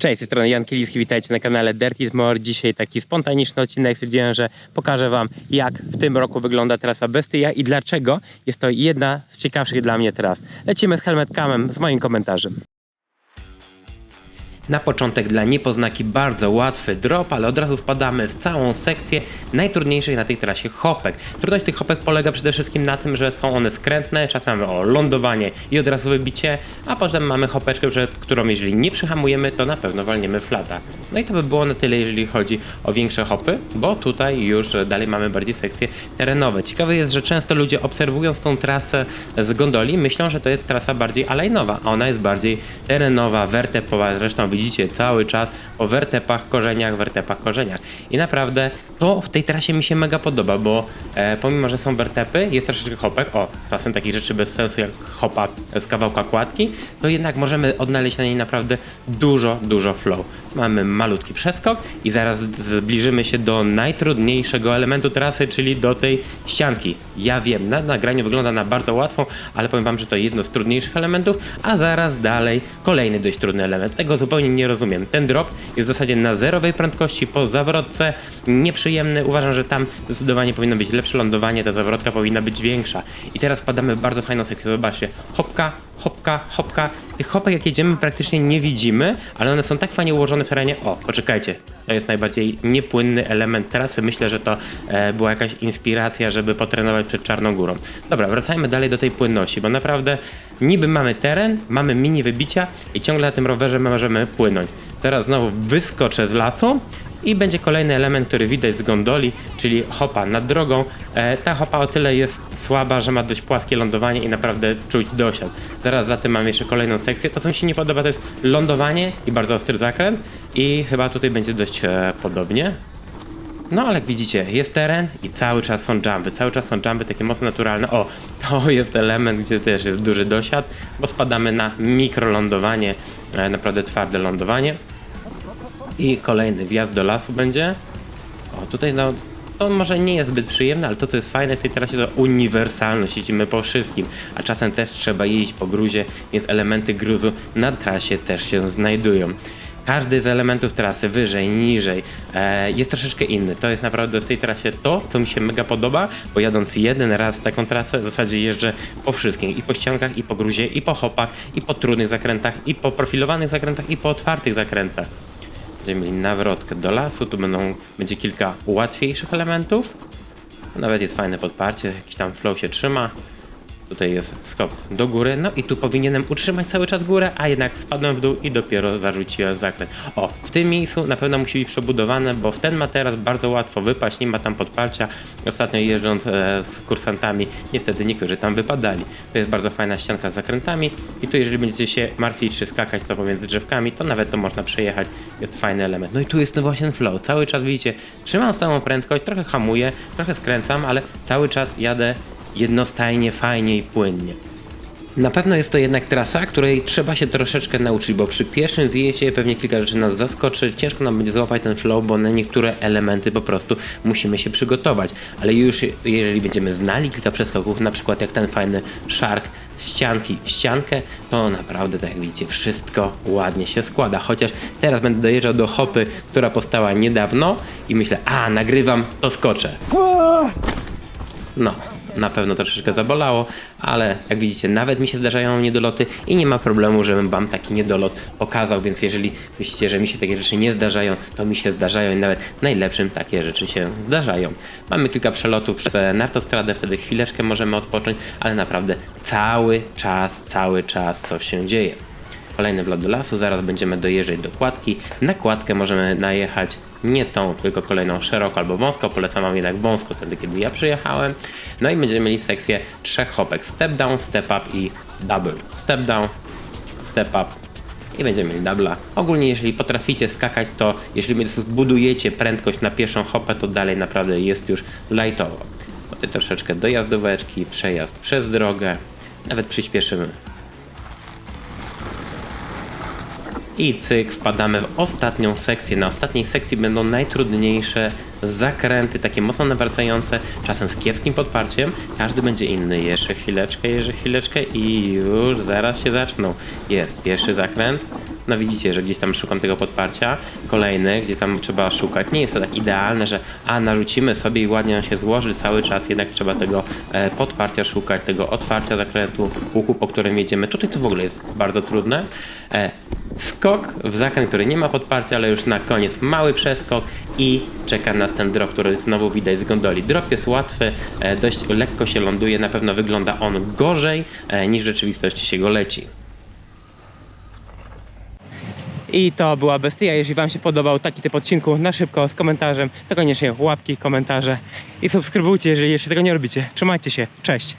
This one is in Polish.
Cześć, z tej strony Jan Kiliski, witajcie na kanale Dirty More. Dzisiaj taki spontaniczny odcinek. Stwierdziłem, że pokażę Wam, jak w tym roku wygląda trasa Bestyja i dlaczego jest to jedna z ciekawszych dla mnie tras. Lecimy z Helmet Camem, z moim komentarzem. Na początek dla niepoznaki bardzo łatwy drop, ale od razu wpadamy w całą sekcję najtrudniejszych na tej trasie hopek. Trudność tych hopek polega przede wszystkim na tym, że są one skrętne, czasem o lądowanie i od razu wybicie, a potem mamy hopeczkę, którą jeżeli nie przyhamujemy, to na pewno walniemy flata. No i to by było na tyle, jeżeli chodzi o większe hopy, bo tutaj już dalej mamy bardziej sekcje terenowe. Ciekawe jest, że często ludzie obserwując tą trasę z gondoli myślą, że to jest trasa bardziej alejnowa, a ona jest bardziej terenowa, wertepowa, zresztą widzicie cały czas o wertepach, korzeniach, wertepach, korzeniach. I naprawdę to w tej trasie mi się mega podoba, bo e, pomimo, że są wertepy, jest troszeczkę hopek, o, czasem takich rzeczy bez sensu jak hopa z kawałka kładki, to jednak możemy odnaleźć na niej naprawdę dużo, dużo flow. Mamy malutki przeskok i zaraz zbliżymy się do najtrudniejszego elementu trasy, czyli do tej ścianki. Ja wiem, na nagraniu wygląda na bardzo łatwą, ale powiem wam, że to jedno z trudniejszych elementów, a zaraz dalej kolejny dość trudny element. Tego zupełnie nie rozumiem. Ten drop jest w zasadzie na zerowej prędkości po zawrotce, nieprzyjemny. Uważam, że tam zdecydowanie powinno być lepsze lądowanie, ta zawrotka powinna być większa. I teraz wpadamy w bardzo fajną sekcję. Zobaczcie, hopka, hopka, hopka. Tych hopek jak jedziemy praktycznie nie widzimy, ale one są tak fajnie ułożone w terenie. O, poczekajcie, to jest najbardziej niepłynny element trasy. Myślę, że to e, była jakaś inspiracja, żeby potrenować przed Czarną Górą. Dobra, wracajmy dalej do tej płynności, bo naprawdę niby mamy teren, mamy mini wybicia i ciągle na tym rowerze możemy płynąć. Zaraz znowu wyskoczę z lasu i będzie kolejny element, który widać z gondoli, czyli hopa nad drogą. E, ta hopa o tyle jest słaba, że ma dość płaskie lądowanie i naprawdę czuć dosiad. Zaraz za tym mam jeszcze kolejną sekcję. To, co mi się nie podoba, to jest lądowanie i bardzo ostry zakręt i chyba tutaj będzie dość e, podobnie. No ale jak widzicie, jest teren i cały czas są jumpy, cały czas są jumpy takie mocno naturalne. O, to jest element, gdzie też jest duży dosiad, bo spadamy na mikrolądowanie, e, naprawdę twarde lądowanie. I kolejny wjazd do lasu będzie. O, tutaj no, to może nie jest zbyt przyjemne, ale to co jest fajne w tej trasie to uniwersalność, jeździmy po wszystkim, a czasem też trzeba jeździć po gruzie, więc elementy gruzu na trasie też się znajdują. Każdy z elementów trasy, wyżej, niżej, e, jest troszeczkę inny. To jest naprawdę w tej trasie to, co mi się mega podoba, bo jadąc jeden raz taką trasę, w zasadzie jeżdżę po wszystkim. I po ściankach, i po gruzie, i po hopach, i po trudnych zakrętach, i po profilowanych zakrętach, i po otwartych zakrętach. Będziemy mieli nawrotkę do lasu, tu będą, będzie kilka łatwiejszych elementów. Nawet jest fajne podparcie, jakiś tam flow się trzyma. Tutaj jest skok do góry, no i tu powinienem utrzymać cały czas górę, a jednak spadłem w dół i dopiero zarzuciłem zakręt. O, w tym miejscu na pewno musi być przebudowane, bo w ten ma teraz bardzo łatwo wypaść, nie ma tam podparcia. Ostatnio jeżdżąc e, z kursantami, niestety niektórzy tam wypadali. To jest bardzo fajna ścianka z zakrętami i tu jeżeli będziecie się martwić czy skakać to pomiędzy drzewkami, to nawet to można przejechać. Jest fajny element. No i tu jest ten właśnie flow. Cały czas widzicie, trzymam stałą prędkość, trochę hamuję, trochę skręcam, ale cały czas jadę jednostajnie, fajnie i płynnie. Na pewno jest to jednak trasa, której trzeba się troszeczkę nauczyć, bo przy pierwszym zjeździe pewnie kilka rzeczy nas zaskoczy. Ciężko nam będzie złapać ten flow, bo na niektóre elementy po prostu musimy się przygotować. Ale już jeżeli będziemy znali kilka przeskoków, na przykład jak ten fajny shark ścianki w ściankę, to naprawdę, tak jak widzicie, wszystko ładnie się składa. Chociaż teraz będę dojeżdżał do hopy, która powstała niedawno i myślę, a nagrywam, to skoczę. No, na pewno troszeczkę zabolało, ale jak widzicie, nawet mi się zdarzają niedoloty i nie ma problemu, żebym wam taki niedolot pokazał, więc jeżeli myślicie, że mi się takie rzeczy nie zdarzają, to mi się zdarzają i nawet najlepszym takie rzeczy się zdarzają. Mamy kilka przelotów przez nartostradę, wtedy chwileczkę możemy odpocząć, ale naprawdę cały czas, cały czas coś się dzieje. Kolejny wlot do lasu, zaraz będziemy dojeżdżać do kładki. Na kładkę możemy najechać nie tą, tylko kolejną szeroko albo wąsko. Polecam wam jednak wąsko wtedy, kiedy ja przyjechałem. No i będziemy mieli sekcję trzech hopek. Step down, step up i double. Step down, step up i będziemy mieli dubla. Ogólnie jeżeli potraficie skakać, to jeżeli zbudujecie prędkość na pierwszą hopę, to dalej naprawdę jest już lightowo. Tutaj troszeczkę dojazdóweczki, przejazd przez drogę, nawet przyspieszymy I cyk, wpadamy w ostatnią sekcję. Na ostatniej sekcji będą najtrudniejsze zakręty, takie mocno nawracające, czasem z kiepskim podparciem. Każdy będzie inny. Jeszcze chwileczkę, jeszcze chwileczkę i już zaraz się zaczną. Jest pierwszy zakręt, no widzicie, że gdzieś tam szukam tego podparcia. Kolejny, gdzie tam trzeba szukać. Nie jest to tak idealne, że a narzucimy sobie i ładnie on się złoży cały czas, jednak trzeba tego e, podparcia szukać, tego otwarcia zakrętu, łuku, po którym jedziemy. Tutaj to w ogóle jest bardzo trudne. E, skok w zakręt, który nie ma podparcia, ale już na koniec mały przeskok i czeka nas ten drop, który znowu widać z gondoli. Drop jest łatwy, e, dość lekko się ląduje, na pewno wygląda on gorzej e, niż w rzeczywistości się go leci. I to była bestia. Jeżeli Wam się podobał taki typ odcinku, na szybko z komentarzem, to koniecznie łapki, komentarze i subskrybujcie, jeżeli jeszcze tego nie robicie. Trzymajcie się, cześć!